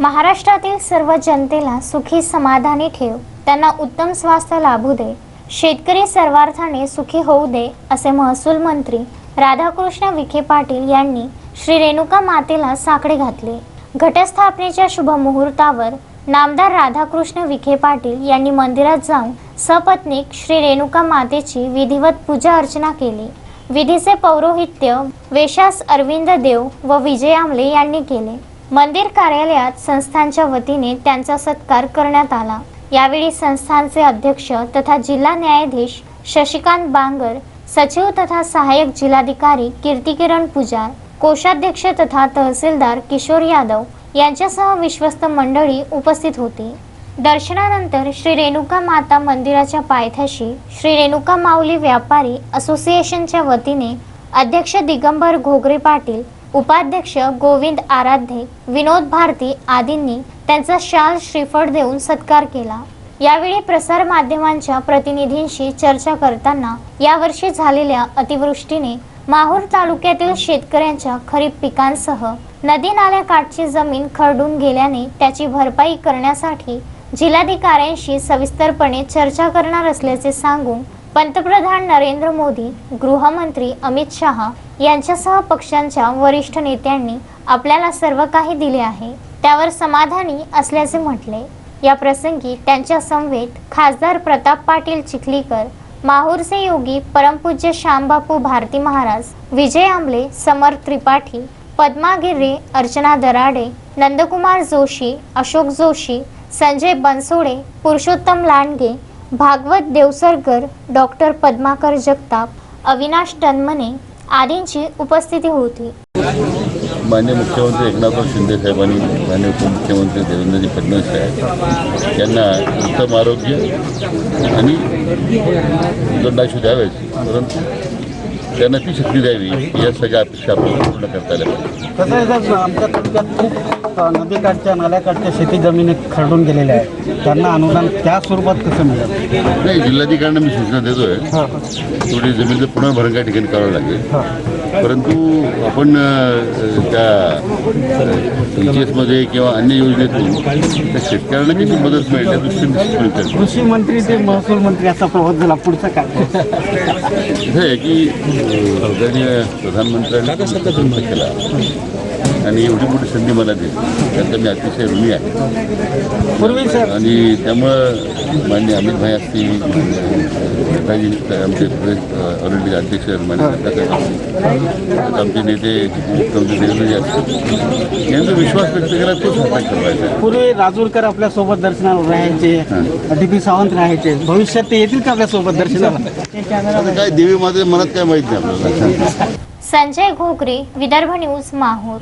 महाराष्ट्रातील सर्व जनतेला सुखी समाधानी ठेव. त्यांना उत्तम स्वास्थ्य लाभू दे. शेतकरी सर्वार्थाने सुखी होऊ दे असे महसूल मंत्री राधाकृष्ण विखे पाटील यांनी श्री रेणुका मातेला साकडे घातले. घटस्थापनेच्या शुभ मुहूर्तावर नामदार राधाकृष्ण विखे पाटील यांनी मंदिरात जाऊन सपत्नीक श्री रेणुका मातेची विधिवत पूजा अर्चना केली. विधीचे पौरोहित्य वेशास अरविंद देव व विजय आमले यांनी केले. मंदिर कार्यालयात संस्थांच्या वतीने त्यांचा सत्कार करण्यात आला. यावेळी संस्थानचे अध्यक्ष तथा जिल्हा न्यायाधीश शशिकांत बांगर सचिव तथा सहाय्यक जिल्हाधिकारी कीर्तिकिरण पुजार कोषाध्यक्ष तथा तहसीलदार किशोर यादव यांच्यासह विश्वस्त मंडळी उपस्थित होती. दर्शनानंतर श्री रेणुका माता मंदिराच्या पायथ्याशी श्री रेणुका माऊली व्यापारी असोसिएशनच्या वतीने अध्यक्ष दिगंबर घोगरे पाटील उपाध्यक्ष गोविंद आराध्ये विनोद भारती आदींनी त्यांचा शाल श्रीफळ देऊन सत्कार केला. यावेळी प्रसार माध्यमांच्या प्रतिनिधींशी चर्चा करताना यावर्षी झालेल्या अतिवृष्टीने माहूर तालुक्यातील शेतकऱ्यांच्या खरीप पिकांसह नदी नाल्याकाठची जमीन खरडून गेल्याने त्याची भरपाई करण्यासाठी जिल्हाधिकाऱ्यांशी सविस्तरपणे चर्चा करणार असल्याचे सांगून पंतप्रधान नरेंद्र मोदी गृहमंत्री अमित शहा यांच्यासह पक्षांच्या वरिष्ठ नेत्यांनी आपल्याला सर्व काही दिले आहे. त्यावर समाधानी असल्याचे म्हटले. या प्रसंगी त्यांच्या समवेत खासदार प्रताप पाटील चिखलीकर माहूरचे योगी परमपूज्य श्यामबापू भारती महाराज विजय आंबले समर त्रिपाठी पद्मा गिर्रे अर्चना दराडे नंदकुमार जोशी अशोक जोशी संजय बनसोडे पुरुषोत्तम लांडगे भागवत देवसरकर डॉक्टर पद्माकर जगताप अविनाश टनमने आदींची उपस्थिती होती. मान्य मुख्यमंत्री एकनाथराव शिंदे साहेबांनी मान्य उपमुख्यमंत्री देवेंद्रजी फडणवीस साहेब यांना उत्तम आरोग्य आणि दंडाशू द्यावेच परंतु त्यांना ती शक्ती द्यावी. या सगळ्या अपेक्षा आपल्याला पूर्ण करता आल्या पाहिजे. कसं आहे साहेब आमच्या तालुक्यात खूप अ, नदीकाठच्या नाल्याकाठच्या शेती जमिनी खरडून गेलेल्या आहेत. त्यांना अनुदान त्या स्वरूपात कसं मिळेल? नाही जिल्हाधिकाऱ्यांना मी सूचना देतोय. हां. थोडी जमीनचं पुनर्भरण काही ठिकाणी करावं लागेल. हां. परंतु आपण अ, त्या एच एसमध्ये किंवा अन्य योजनेतून त्या शेतकऱ्यांना किती मदत दृष्टीने निश्चितपणे करेल. कृषी मंत्री ते महसूल मंत्री असा प्रवास झाला. पुढचं काय? आहे की अ, आदरणीय प्रधानमंत्र्यांनी प्रयत्न केला आणि एवढी मोठी संधी मला दिली. त्याचा मी अतिशय ऋणी आहे. आणि त्यामुळं मान्य अमित भाई असतील नेताजी आमचे प्रदेश ऑलरेडी अध्यक्ष मान्य आमचे नेते मुख्यमंत्री देवेंद्रजी असतील यांचा विश्वास व्यक्त केला तोच आहे. पूर्वी राजूरकर आपल्यासोबत दर्शनाला राहायचे डी पी सावंत राहायचे. भविष्यात ते येतील का आपल्यासोबत दर्शनाला? आता काय देवी माझ्या मनात काय माहीत आपल्याला. संजय घोगरे विदर्भ न्यूज माहूर.